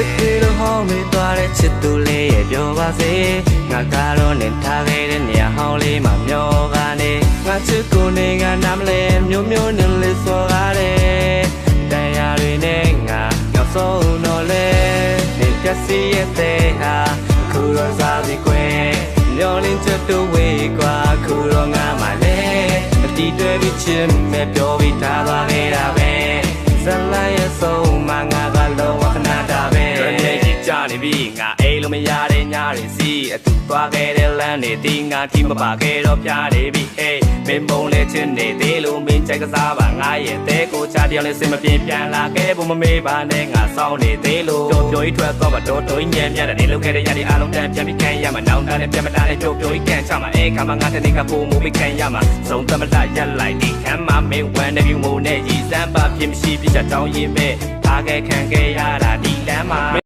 တခွေလိုဟောင်းမေးသွားတဲ့ချစ်သူလေးရဲ့ပြောပါစေငါကတော့နေထားခဲ့တဲ့နေရာဟောင်းလေးမှာမျောကနေငါချစ်ကိုနေကနားမလဲမျိုးမျိုးနဲ့လေးစောကားတယ်တန်ရာတွေနဲ့ငါရောက်ဆုံးတော့လဲနေပြစီရဲ့တဲ့ဟာခုတော့စားပြီးကွယ်မျောလင်းချက်တို့ဝေးကွာခုတော့ငါမှလဲအတီးတွဲပြီးချင်းမဲ့ပြောပြီးသားသွားခဲ့တာပဲ နေပြီငါအိမ်လုံးမရတဲ့ညတွေစီအတူသွားခဲ့တဲ့လမ်းတွေဒီငါကြီးမပါခဲ့တော့ပြားနေပြီဟေးမင်းမုံလေးချင်းနေသေးလို့မင်းကြိုက်ကစားပါငါရဲ့တဲကိုချတယောက်လေးစင်မပြေပြန်လာခဲ့ဖို့မမေးပါနဲ့ငါစောင်းနေသေးလို့တော်ပြောကြီးထွက်တော့မတော်တော်ညံ့ညံ့တဲ့နေလို့ခဲ့တဲ့ညတွေအားလုံးတန်းပြန်ပြီးခံရမှာနောင်တန်းနဲ့ပြန်မတားတဲ့ကြောပြောကြီးကန်ချမှာအဲခါမှာငါတနေ့ကပုံမူပြီးခံရမှာသုံးသမလရက်လိုက်ဒီခံမှာမင်းဝမ်းနေပြီမို့နဲ့ရည်စမ်းပါဖြစ်မရှိပြချတောင်းရင်ပဲထားခဲ့ခံခဲ့ရတာဒီလမ်းမှာ